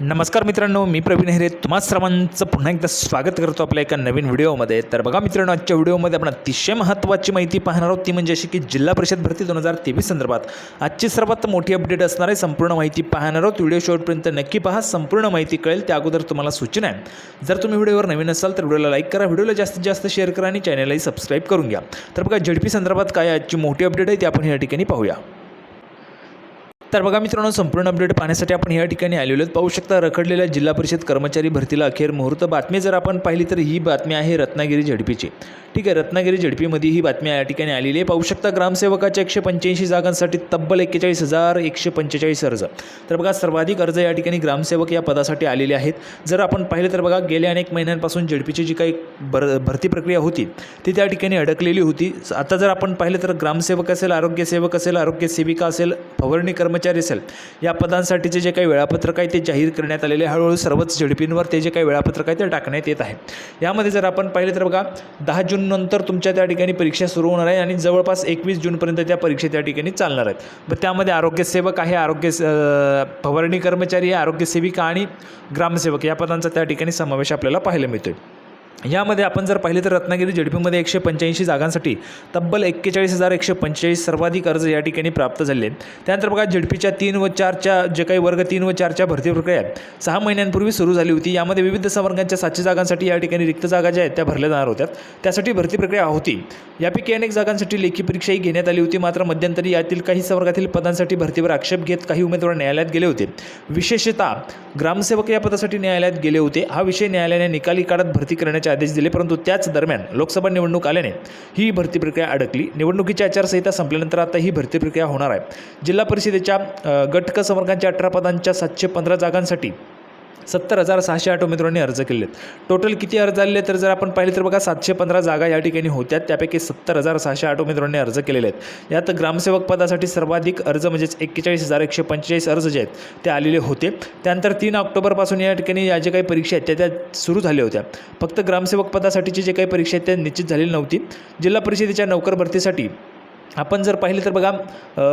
नमस्कार मित्रांनो मी प्रवीण हेरे. तुम्हा सर्वांचं पुन्हा एकदा स्वागत करतो आपल्या एका नवीन व्हिडिओमध्ये. तर बघा मित्रांनो आजच्या व्हिडिओमध्ये आपण अतिशय महत्त्वाची माहिती पाहणार आहोत. ती म्हणजे अशी की जिल्हा परिषद भरती दोन हजार तेवीस संदर्भात. आजची सर्वात मोठी अपडेट असणार आहे संपूर्ण माहिती पाहणार आहोत. व्हिडिओ शेवटपर्यंत नक्की पहा संपूर्ण माहिती कळेल त्या अगोदर तुम्हाला सूचना आहे. जर तुम्ही व्हिडिओवर नवीन असाल तर व्हिडिओला लाईक करा व्हिडिओला जास्तीत जास्त शेअर करा आणि चॅनलही सबस्क्राईब करून घ्या. तर बघा झडपी संदर्भात काय आजची मोठी अपडेट आहे ती आपण या ठिकाणी पाहूया. तर बघा मित्रांनो संपूर्ण अपडेट पाहण्यासाठी आपण या ठिकाणी आलेलो आहेत. पाहू शकता रखडलेल्या जिल्हा परिषद कर्मचारी भरतीला अखेर मुहूर्त बातमी. जर आपण पाहिली तर ही बातमी आहे रत्नागिरी झडपीची. ठीक आहे रत्नागिरी झडपीमध्ये ही बातमी या ठिकाणी आलेली आहे. पाहू शकता ग्रामसेवकाच्या एकशे पंच्याऐंशी जागांसाठी तब्बल एक्केचाळीस हजार एकशे पंचेचाळीस अर्ज. तर बघा सर्वाधिक अर्ज या ठिकाणी ग्रामसेवक या पदासाठी आलेले आहेत. जर आपण पाहिलं तर बघा गेल्या अनेक महिन्यांपासून झडपीची जी काही भर भरती प्रक्रिया होती ती त्या ठिकाणी अडकलेली होती. आता जर आपण पाहिलं तर ग्रामसेवक असेल आरोग्यसेवक असेल आरोग्य सेविका असेल फवारणी कर्मचारी कर्मचारी असेल या पदांसाठीचे जे काही वेळापत्रक आहे ते जाहीर करण्यात आलेले आहे. हळूहळू सर्वच झेडपींवर ते जे काही वेळापत्रक आहे ते टाकण्यात येत आहे. यामध्ये जर आपण पाहिलं तर बघा दहा जून नंतर तुमच्या त्या ठिकाणी परीक्षा सुरू होणार आहे आणि जवळपास एकवीस जूनपर्यंत त्या परीक्षा त्या ठिकाणी चालणार आहेत. मग त्यामध्ये आरोग्यसेवक आहे आरोग्य स- फवारणी कर्मचारी आहे आरोग्यसेविका आणि ग्रामसेवक या पदांचा त्या ठिकाणी समावेश आपल्याला पाहायला मिळतोय. यामध्ये आपण जर पाहिले तर रत्नागिरी झडपीमध्ये एकशे पंच्याऐंशी जागांसाठी तब्बल एक्केचाळीस हजार एकशे पंचेचाळीस सर्वाधिक अर्ज या ठिकाणी प्राप्त झाले आहेत. त्यानंतर बघा झडपीच्या तीन व चारच्या जे काही वर्ग तीन व चारच्या भरती प्रक्रिया आहेत सहा महिन्यांपूर्वी सुरू झाली होती. यामध्ये विविध संवर्गांच्या सातशे जागांसाठी या ठिकाणी रिक्त जागा ज्या आहेत त्या भरल्या जाणार होत्या. त्यासाठी भरती प्रक्रिया होती. यापैकी अनेक जागांसाठी लेखी परीक्षाही घेण्यात आली होती. मात्र मध्यंतरी यातील काही संवर्गातील पदांसाठी भरतीवर आक्षेप घेत काही उमेदवार न्यायालयात गेले होते. विशेषतः ग्रामसेवक या पदासाठी न्यायालयात गेले होते. हा विषय न्यायालयाने निकाली काळात भरती करण्याच्या करण्याचे आदेश दिले परंतु त्याच दरम्यान लोकसभा निवडणूक आल्याने ही भरती प्रक्रिया अडकली. निवडणुकीची आचारसंहिता संपल्यानंतर आता ही भरती प्रक्रिया होणार आहे. जिल्हा परिषदेच्या गटक संवर्गांच्या अठरा पदांच्या सातशे पंधरा जागांसाठी सत्तर हजार सहाशे आठ उमेदवारांनी अर्ज केले आहेत टोटल किती अर्ज आले तर जर आपण पाहिले तर बघा सातशे पंधरा जागा या ठिकाणी होत्या. त्यापैकी सत्तर हजार सहाशे आठ उमेदवारांनी अर्ज केलेले आहेत. यात ग्रामसेवक पदासाठी सर्वाधिक अर्ज म्हणजेच एक्केचाळीस हजार एकशे पंचेचाळीस अर्ज जे आहेत ते आलेले होते. त्यानंतर तीन ऑक्टोबरपासून या ठिकाणी या जे काही परीक्षा आहेत त्या त्या सुरू झाल्या होत्या. फक्त ग्रामसेवक पदासाठीची जे काही परीक्षा आहेत त्या निश्चित झालेली नव्हती. जिल्हा परिषदेच्या नोकर भरतीसाठी आपण जर पाहिले तर बघा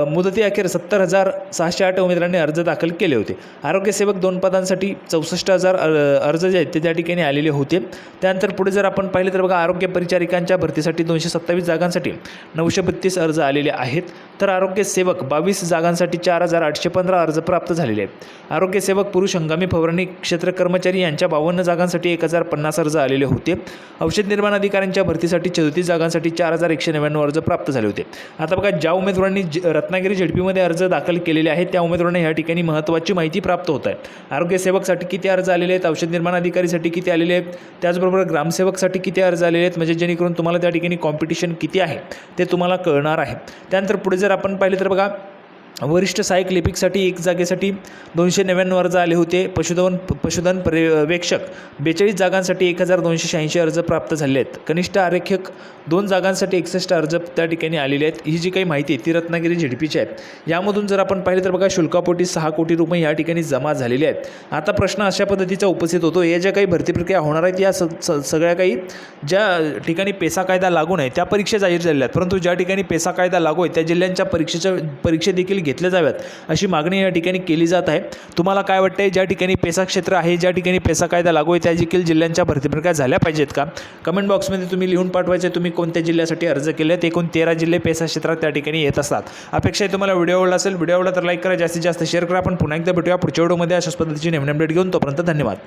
मुदती अखेर सत्तर हजार सहाशे आठ उमेदवारांनी अर्ज दाखल केले होते. आरोग्यसेवक दोन पदांसाठी चौसष्ट हजार अर्ज जे आहेत ते त्या ठिकाणी आलेले होते. त्यानंतर पुढे जर आपण पाहिले तर बघा आरोग्य परिचारिकांच्या भरतीसाठी दोनशे सत्तावीस जागांसाठी नऊशे बत्तीस अर्ज आलेले आहेत. तर आरोग्यसेवक बावीस जागांसाठी चार हजार आठशे पंधरा अर्ज प्राप्त झालेले आहेत. आरोग्यसेवक पुरुष हंगामी फवारणी क्षेत्र कर्मचारी यांच्या बावन्न जागांसाठी एक हजार पन्नास अर्ज आलेले होते. औषध निर्माण अधिकाऱ्यांच्या भरतीसाठी चौतीस जागांसाठी चार हजार एकशे नव्याण्णव अर्ज प्राप्त झाले होते. आता बघा ज्या उमेदवारांनी ज- रत्नागिरी झेडपीमध्ये अर्ज दाखल केलेले आहेत त्या उमेदवारांना या ठिकाणी महत्त्वाची माहिती प्राप्त होत आहे. आरोग्यसेवकसाठी किती अर्ज आलेले आहेत औषध निर्माण अधिकारीसाठी किती आलेले आहेत त्याचबरोबर ग्रामसेवकसाठी किती अर्ज आलेले आहेत म्हणजे जेणेकरून तुम्हाला त्या ठिकाणी कॉम्पिटिशन किती आहे ते तुम्हाला कळणार आहे. त्यानंतर पुढे जर आपण पाहिले तर बघा वरिष्ठ सहाय्यक लिपिकसाठी एक जागेसाठी दोनशे नव्याण्णव अर्ज आले होते. पशुधन पशुधन पर्यवेक्षक बेचाळीस जागांसाठी एक हजार दोनशे शहाऐंशी अर्ज प्राप्त झाले आहेत. कनिष्ठ आरेखक दोन जागांसाठी एकसष्ट अर्ज त्या ठिकाणी आलेले आहेत. ही जी काही माहिती आहे ती रत्नागिरी झेडपीची आहे. यामधून जर आपण पाहिलं तर बघा शुल्कापोटी सहा कोटी रुपये या ठिकाणी जमा झालेले आहेत. आता प्रश्न अशा पद्धतीचा उपस्थित होतो. या ज्या काही भरती प्रक्रिया होणार आहेत या स स- सगळ्या काही ज्या ठिकाणी पेसा कायदा लागू नये त्या परीक्षा जाहीर झालेल्या आहेत. परंतु ज्या ठिकाणी पेसा कायदा लागू आहे त्या जिल्ह्यांच्या परीक्षेच्या परीक्षा देखील घेतल्या जाव्यात. अशी मागणी या ठिकाणी केली जात आहे. तुम्हाला काय वाटतंय ज्या ठिकाणी पेसा क्षेत्र आहे ज्या ठिकाणी पेसा कायदा लागू आहे त्या देखील जिल्ह्यांच्या भरती प्रक्रिया झाल्या पाहिजेत का? कमेंट बॉक्समध्ये तुम्ही लिहून पाठवायचे तुम्ही कोणत्या जिल्ह्यासाठी अर्ज केले आहेत एकूण तेरा जिल्हे पेसा क्षेत्रात त्या ठिकाणी येत असतात. अपेक्षा आहे तुम्हाला व्हिडिओ आवडला असेल व्हिडिओ आवडला तर लाईक करा जास्तीत जास्त शेअर करा. आपण पुन्हा एकदा भेटूया पुढच्या व्हिडिओमध्ये अशाच पद्धतीची नवीन अपडेट घेऊन तोपर्यंत धन्यवाद.